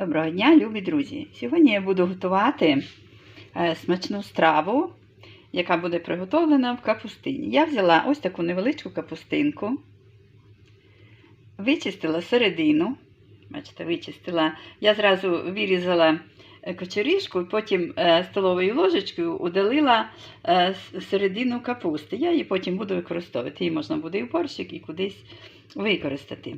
Доброго дня, любі друзі! Сьогодні я буду готувати е, смачну страву, яка буде приготовлена в капустині. Я взяла ось таку невеличку капустинку, вичистила середину. Бачите, вичистила. Я зразу вирізала е, кочеріжку, потім е, столовою ложечкою удалила середину капусти. Я її потім буду використовувати. Її можна буде і в борщик, і кудись використати.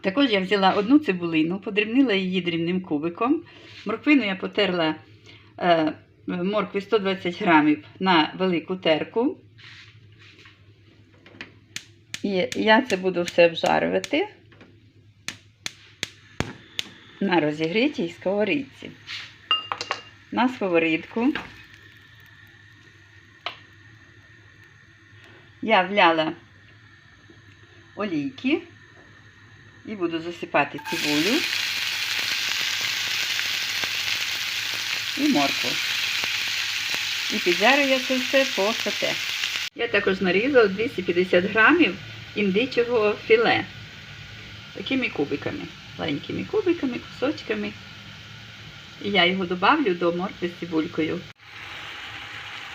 Також я взяла одну цибулину, подрібнила її дрібним кубиком. Морквину я потерла е, моркви 120 грамів на велику терку. І я це буду все обжарювати на розігрітій сковорідці. На сковорідку я вляла олійки. І буду засипати цибулю і моркву. І піджарю я це все по соте. Я також нарізала 250 грамів індичого філе. Такими кубиками, маленькими кубиками, кусочками. І я його добавлю до моркви з цибулькою.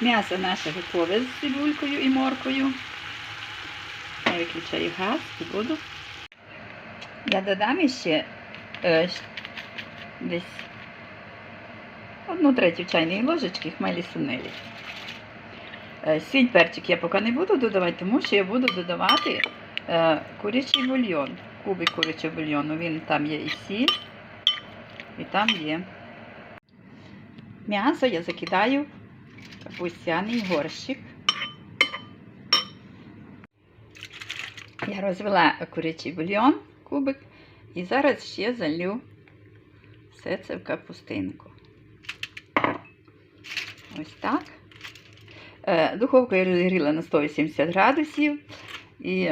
М'ясо наше готове з цибулькою і морквою. Я виключаю газ і буду я додам іще е, десь одну третю чайної ложечки хмелі сунелі. Е, сіль перчик я поки не буду додавати, тому що я буду додавати е, курячий бульйон. Кубик курячого бульйону. Він там є і сіль, і там є. М'ясо я закидаю в капустяний горщик. Я розвела курячий бульйон, кубик, і зараз ще залю все це в капустинку. Ось так. Е, Духовку я розігріла на 180 градусів, і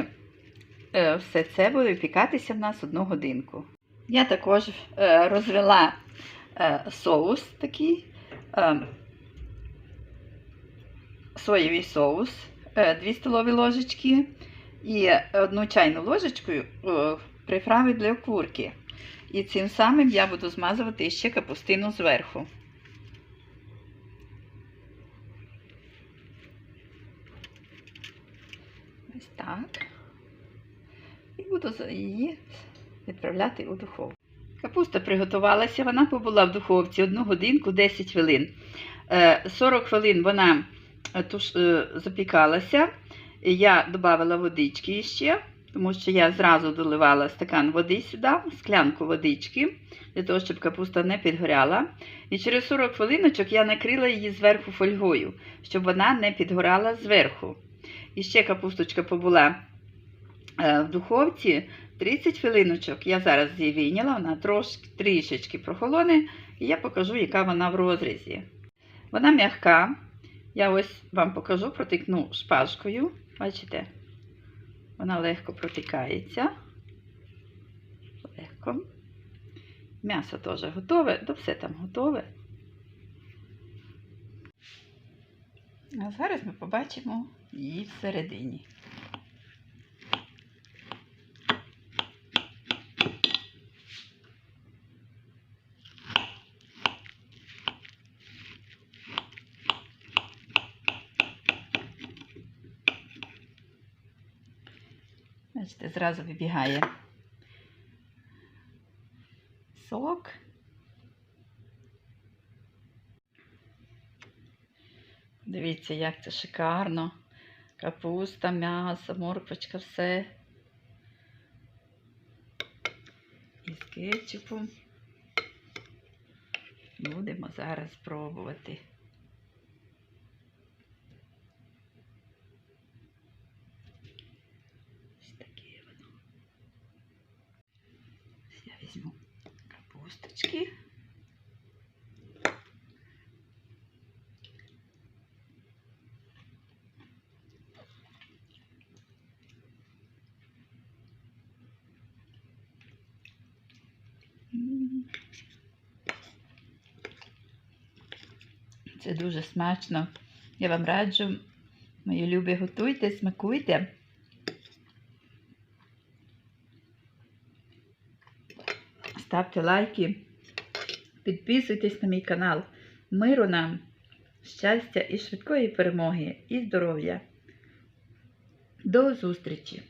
е, все це буде випікатися в нас одну годинку. Я також е, розвела соус такий, соєвий соус, 2 столові ложечки і одну чайну ложечку приправи для курки. І цим самим я буду змазувати ще капустину зверху. Ось так. І буду її відправляти у духовку. Капуста приготувалася, вона побула в духовці 1 годинку 10 хвилин. Е, 40 хвилин вона е, е, запікалася. Я додавала водички ще, тому що я зразу доливала стакан води сюди, склянку водички, для того, щоб капуста не підгоряла. І через 40 хвилиночок я накрила її зверху фольгою, щоб вона не підгорала зверху. І ще капусточка побула е, в духовці 30 хвилиночок. Я зараз її вийняла, вона трошки трішечки прохолоне, і я покажу, яка вона в розрізі. Вона м'яка. Я ось вам покажу, протикну шпажкою. Бачите? Вона легко протикається. Легко. М'ясо теж готове, то все там готове. А зараз ми побачимо її всередині. Бачите, зразу вибігає сок. Дивіться, як це шикарно. Капуста, м'ясо, морквочка, все. І з кетчупом. Будемо зараз пробувати. Ось таке воно. Ось Я візьму капусточки. Це дуже смачно. Я вам раджу, мої любі, готуйте, смакуйте. Ставте лайки, Підписуйтесь на мій канал. Миру нам, щастя і швидкої перемоги, і здоров'я. До зустрічі!